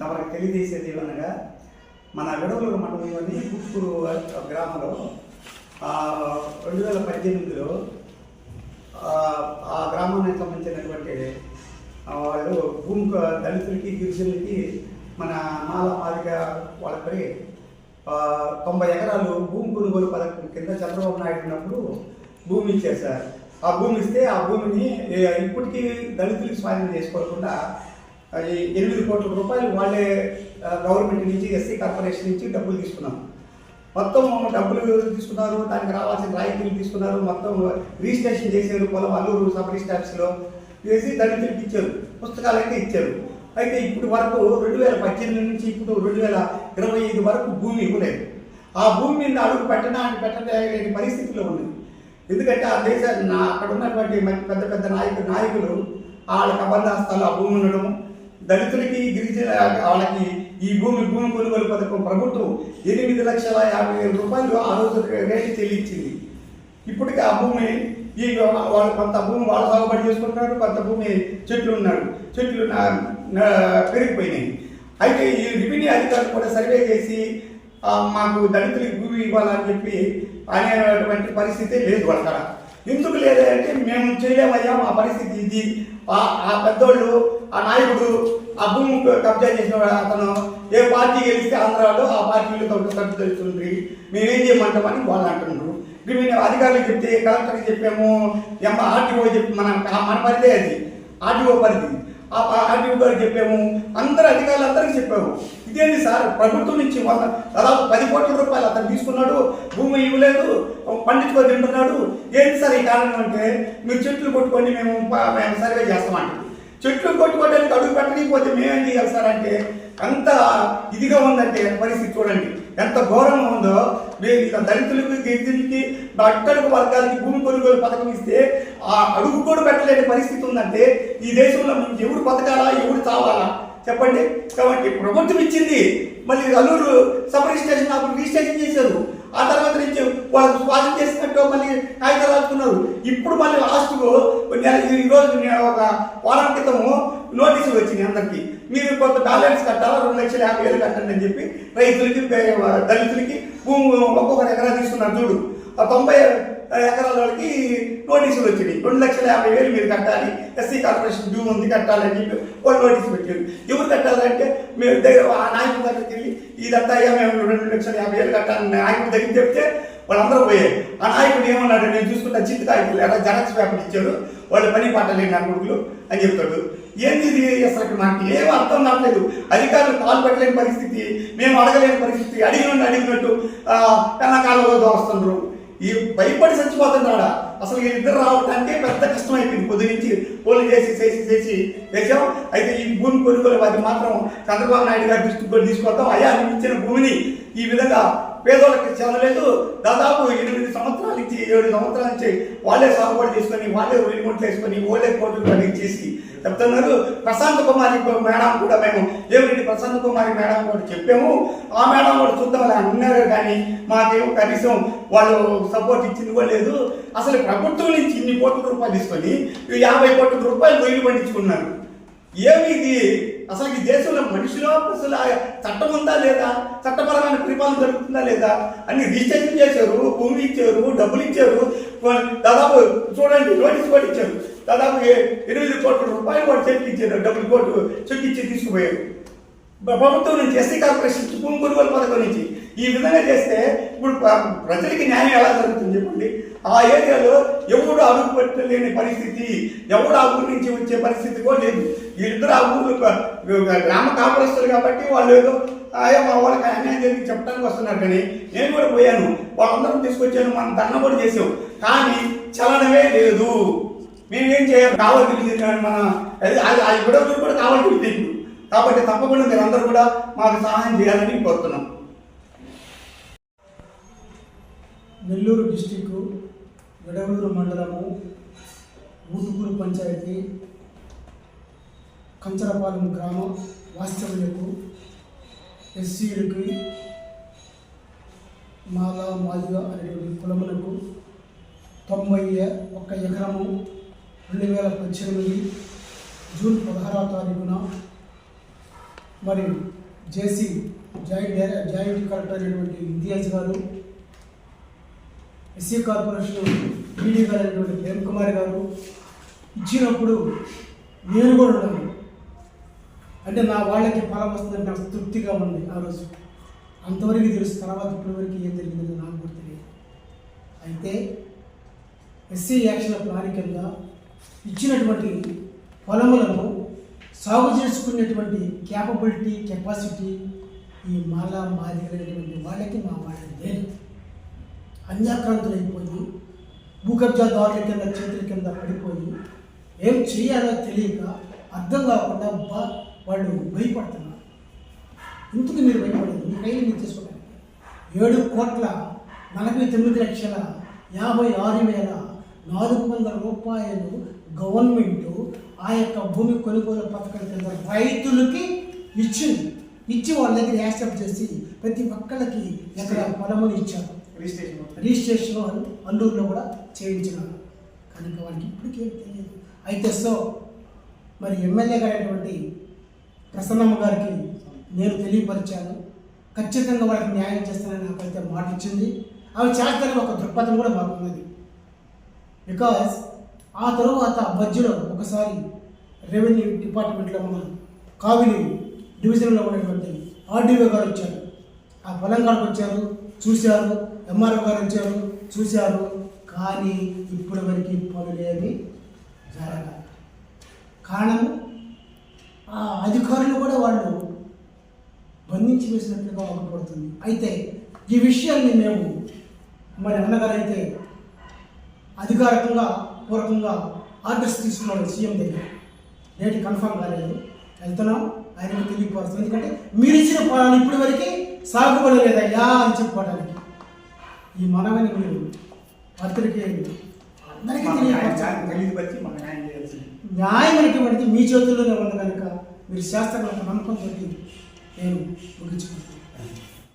తమకు తెలియజేసేది ఏమనగా మన విడవలూరు మండలంలోని గుప్పూరు గ్రామంలో రెండు వేల పద్దెనిమిదిలో ఆ, గ్రామానికి సంబంధించినటువంటి వాళ్ళు భూమి దళితులకి గిరిజనులకి మన మాల మాదిగ వాళ్ళపై తొంభై ఎకరాలు భూమి కొనుగోలు పథకం కింద చంద్రబాబు నాయుడు ఉన్నప్పుడు భూమి ఇచ్చారు సార్. ఆ భూమి ఇస్తే ఆ భూమిని ఇప్పటికీ దళితులకి స్వాధీనం చేసుకోకుండా ఎనిమిది కోట్ల రూపాయలు వాళ్ళే గవర్నమెంట్ నుంచి ఎస్సీ కార్పొరేషన్ నుంచి డబ్బులు తీసుకున్నాం. మొత్తం డబ్బులు తీసుకున్నారు? దానికి రావాల్సిన రాయితీలు తీసుకున్నారు. మొత్తం రిజిస్ట్రేషన్ చేశారు పొలం అల్లూరు సబ్ రిజిస్టార్స్లో వేసి దళితులకు ఇచ్చారు. పుస్తకాలు అయితే ఇచ్చారు. అయితే ఇప్పుడు వరకు రెండు వేల పద్దెనిమిది నుంచి ఇప్పుడు రెండు వేల ఇరవై ఐదు వరకు భూమి ఇవ్వలేదు. ఆ భూమి మీద అడుగు పెట్టడానికి పెట్టలేని పరిస్థితిలో ఉంది. ఎందుకంటే ఆ దేశ నా అక్కడ ఉన్నటువంటి పెద్ద పెద్ద నాయకులు నాయకులు వాళ్ళకి అబంధాస్తాలు ఆ భూమి ఉండడం దళితులకి గిరిజన వాళ్ళకి ఈ భూమి భూమి కొనుగోలు పథకం ప్రభుత్వం ఎనిమిది లక్షల యాభై వేల రూపాయలు ఆ రోజు రేటు చెల్లించింది. ఇప్పటికి ఆ భూమి ఈ వాళ్ళు కొంత భూమి వాళ్ళు సాగుబడి చేసుకుంటున్నారు కొంత భూమి చెట్లు ఉన్నాడు. చెట్లు పెరిగిపోయినాయి. అయితే ఈ రెవెన్యూ అధికారులు కూడా సర్వే చేసి మాకు దళితులకు భూమి ఇవ్వాలని చెప్పి అనేటువంటి పరిస్థితి లేదు వాళ్ళ ఎందుకు లేదంటే మేము చేయలేమయ్యా మా పరిస్థితి ఇది. ఆ పెద్దోళ్ళు ఆ నాయకుడు ఆ భూమి కబ్జా చేసిన అతను ఏ పార్టీ గెలిస్తే ఆంధ్రాలో ఆ పార్టీలు కబ్జా తెలుస్తుంది. మేమేం చేయమంటామని వాళ్ళు అంటున్నారు. రెవెన్యూ అధికారులకు చెప్తే కలెక్టర్కి చెప్పాము ఎమ్మ ఆర్టీఓ చెప్పి మన మన పరిధే అది. ఆర్టీఓ పరిధి. ఆ ఆర్టీఓ గారికి చెప్పాము. అందరు అధికారులు అందరికీ చెప్పాము. ఇదేంటి సార్? ప్రభుత్వం నుంచి వంద దాదాపు పది కోట్ల రూపాయలు అతను తీసుకున్నాడు. భూమి ఇవ్వలేదు. పండించుకొని తింటున్నాడు. ఏంటి సార్ ఈ కారణం అంటే మీరు చెట్లు కొట్టుకొని మేము మేము సర్వే చేస్తామంటారు చెట్లు కొట్టుకోవడానికి అడుగు పెట్టకపోతే మేమేం చేయాలి సార్ అంటే అంత ఇదిగా ఉందంటే పరిస్థితి చూడండి. ఎంత ఘోరంగా ఉందో మీరు ఇక దళితులకు గిరిజనులకి అట్టడుగు వర్గాలకి భూమి కొనుగోలు పథకం ఇస్తే ఆ అడుగు కూడా పెట్టలేని పరిస్థితి ఉందంటే ఈ దేశంలో మీకు ఎవరు బతకాలా ఎవరు చావాలా? చెప్పండి. కాబట్టి ప్రభుత్వం ఇచ్చింది. మళ్ళీ అల్లూరు సబ్ రిజిస్ట్రేషన్ అప్పుడు రిజిస్ట్రేషన్ చేశారు. ఆ తర్వాత నుంచి వాళ్ళు స్వాధీనం చేసినట్టు మళ్ళీ కాగితాలు రాసుకున్నారు. ఇప్పుడు మళ్ళీ లాస్ట్కు నెల రోజు నేను ఒక వారం క్రితము నోటీసులు వచ్చినాయి అందరికి. మీరు కొంత బ్యాలెన్స్ కట్టాలా? రెండు లక్షల యాభై వేలు కట్టండి అని చెప్పి రైతులకి దళితులకి భూమి ఒక్కొక్కరు ఎకరా తీసుకున్నారు. చూడు ఆ తొంభై ఎకరాల వాళ్ళకి నోటీసులు వచ్చినాయి. రెండు లక్షల యాభై వేలు మీరు కట్టాలి. ఎస్సీ కార్పొరేషన్ డ్యూ ఉంది కట్టాలని చెప్పి వాళ్ళు నోటీస్ పెట్టారు ఎవరు కట్టాలంటే మేము దగ్గర ఆ నాయకుడి దగ్గరికి వెళ్ళి ఇదంతా అయ్యా మేము రెండు లక్షల యాభై వేలు కట్టాలని నాయకుడి దగ్గర చెప్తే వాళ్ళందరూ పోయారు. ఆ నాయకుడు ఏమన్నాడు నేను చూసుకుంటా చింత కాయకులు ఎలా పేపర్ ఇచ్చారు. వాళ్ళు పని పట్టలేని నా కొడుకులు అని చెప్తాడు. ఏంది ఇది అసలు నాకు ఏం అర్థం కావట్లేదు. అధికారులు కాలు పెట్టలేని పరిస్థితి మేము అడగలేని పరిస్థితి. అడిగినట్టు అడిగినట్టు కన్నకాలలో దోస్తున్నారు. ఈ భయపడి చచ్చిపోతున్నాడా అసలు ఇద్దరు రావడానికి పెద్ద కష్టం అయిపోయింది. పొద్దు నుంచి పోలు చేసి చేసి చేసి వేసాం అయితే ఈ భూమి కొనుగోలు అది మాత్రం చంద్రబాబు నాయుడు గారి దృష్టికి కూడా అయ్యా నువ్వు ఇచ్చిన భూమిని ఈ విధంగా పేదోళ్ళకి చెందలేదు. దాదాపు ఎనిమిది సంవత్సరాల నుంచి ఏడు సంవత్సరాల నుంచి వాళ్ళే సాగుబడి చేసుకొని వాళ్ళే వెలుగుంట్లు వేసుకొని వాళ్ళే కోర్టులు పనిచేసి చెప్తున్నారు. ప్రశాంత్ కుమారి మేడం కూడా మేము ఏమిటి ప్రశాంత్ కుమారి మేడం కూడా చెప్పాము. ఆ మేడం కూడా చూద్దాం అన్నారు కానీ మాకేమో కనీసం వాళ్ళు సపోర్ట్ ఇచ్చింది కూడా లేదు. అసలు ప్రభుత్వం నుంచి ఇన్ని కోట్ల రూపాయలు తీసుకొని యాభై కోట్ల రూపాయలు వెయ్యి పండించుకున్నారు. ఏమి ఇది అసలు ఈ దేశంలో మనుషులు అసలు చట్టం ఉందా లేదా? చట్టపరమైన పరిపాలన జరుగుతుందా లేదా? అని రిజిస్ట్రేషన్ చేశారు భూమి ఇచ్చారు డబ్బులు ఇచ్చారు. దాదాపు చూడండి నోటీస్ కూడా ఇచ్చారు. దాదాపు ఎనిమిది కోట్ల రూపాయలు వాడు చెక్కించారు డబ్బులు కోట్లు చెక్ తీసుకుపోయారు ప్రభుత్వం నుంచి ఎస్సీ కార్పొరేషన్ భూమి కొనుగోలు పథకం నుంచి. ఈ విధంగా చేస్తే ఇప్పుడు ప్రజలకి న్యాయం ఎలా జరుగుతుంది చెప్పండి? ఆ ఏరియాలో ఎవడు అడుగుపెట్టలేని పరిస్థితి ఎవడు ఆ ఊరి నుంచి వచ్చే పరిస్థితి కూడా లేదు. వీళ్ళిద్దరు ఆ ఊరు గ్రామ కాపురస్తులు కాబట్టి వాళ్ళు ఏదో ఆయా మా వాళ్ళకి అన్యాయం జరిగి చెప్పడానికి వస్తున్నారు కానీ నేను కూడా పోయాను. వాళ్ళందరం తీసుకొచ్చాను మనం దండం కూడా చేసాం కానీ చలనమే లేదు. మేమేం చేయాలి? కావాలి తెలియదు మన అది అది- కూడా కావాలి తెలియదు కాబట్టి తప్పకుండా మీరందరూ కూడా మాకు సహాయం చేయాలని కోరుతున్నాం. నెల్లూరు డిస్టిక్ విడవలూరు మండలము ఊటుకూరు పంచాయతీ కంచరపాలెం గ్రామం వాస్తవ్యులకు ఎస్సీలకు మాల మాదిగా అనేటువంటి కులములకు తొంభై ఒక్క ఎకరము రెండు వేల పద్దెనిమిది జూన్ పదహారవ తారీఖున మరి జేసీ జాయింట్ జాయింట్ కలెక్టర్ అయినటువంటి ఇంతియాజ్ గారు ఎస్సీ కార్పొరేషన్ ఈడీ గారు అయినటువంటి ప్రేమ్ కుమార్ గారు ఇచ్చినప్పుడు నేను కూడా ఉన్నాను అంటే నా వాళ్ళకి ఫలం వస్తుందని నాకు తృప్తిగా ఉంది ఆ రోజు. అంతవరకు తెలుసు తర్వాత ఇప్పటివరకు ఏం జరిగిందో నాకు కూడా తెలియదు. అయితే ఎస్సీ యాక్షన్ ప్లాన్ కింద ఇచ్చినటువంటి పొలములను సాగు చేసుకునేటువంటి క్యాపబిలిటీ కెపాసిటీ ఈ మాల మాదిరినటువంటి వాళ్ళకి మా వాళ్ళకి లేదు. అన్యాక్రాంతులైపోయి భూకబ్జాదారుల కింద చేతుల కింద పడిపోయి ఏం చేయాలో తెలియక అర్థం కాకుండా బా వాళ్ళు భయపడుతున్నారు. ఎందుకు మీరు భయపడదు? మీ కైలు మీరు తీసుకోవడానికి ఏడు కోట్ల నలభై తొమ్మిది లక్షల యాభై ఆరు వేల నాలుగు వందల రూపాయలు గవర్నమెంట్ ఆ యొక్క భూమి కొనుగోలు పథకం కింద రైతులకి ఇచ్చింది. ఇచ్చి వాళ్ళ దగ్గర యాక్సెప్ట్ చేసి ప్రతి ఒక్కళ్ళకి ఎక్కడ పొలములు ఇచ్చారు. రిజిస్ట్రేషన్ రిజిస్ట్రేషన్ అల్- అల్లూరులో కూడా చేయించినారు. కనుక వాళ్ళకి ఇప్పటికేం తెలియదు. అయితే సో మరి ఎమ్మెల్యే గారైనటువంటి ప్రసన్నమ్మ గారికి నేను తెలియపరిచాను. ఖచ్చితంగా వాళ్ళకి న్యాయం చేస్తానని నాకైతే మాట ఇచ్చింది అవి చేస్తారని ఒక దృక్పథం కూడా మాకు బికాస్ ఆ తరువాత మధ్యలో ఒకసారి రెవెన్యూ డిపార్ట్మెంట్లో మన కావిలి డివిజన్లో ఉన్నటువంటి ఆర్డీఓ గారు వచ్చారు. ఆ పొలం గారికి వచ్చారు చూశారు ఎంఆర్ఓ గారు వచ్చారు చూశారు. కానీ ఇప్పటి వరకు పనులేమి జరగ కారణం ఆ అధికారులు కూడా వాళ్ళు బంధించి వేసినట్లుగా ఒకపడుతుంది అయితే ఈ విషయాన్ని మేము మరి అన్నగారైతే అధికారికంగా పూర్వకంగా ఆర్డర్స్ తీసుకున్నాడు సీఎం దగ్గర. డేట్ కన్ఫర్మ్ కాలేదు వెళ్తున్నాం. ఆయనకు తెలియపరుస్తుంది ఎందుకంటే మీరు ఇచ్చిన పొలాలు ఇప్పటి వరకు సాగుబడి లేదయ్యా అని చెప్పుకోవడానికి ఈ మనవని మీరు అందరికీ మాకు న్యాయం అనేటువంటిది మీ చేతుల్లోనే ఉంది కనుక మీరు శాస్త్రంలో నమ్మకంతో నేను ముగించుకుంటున్నాను.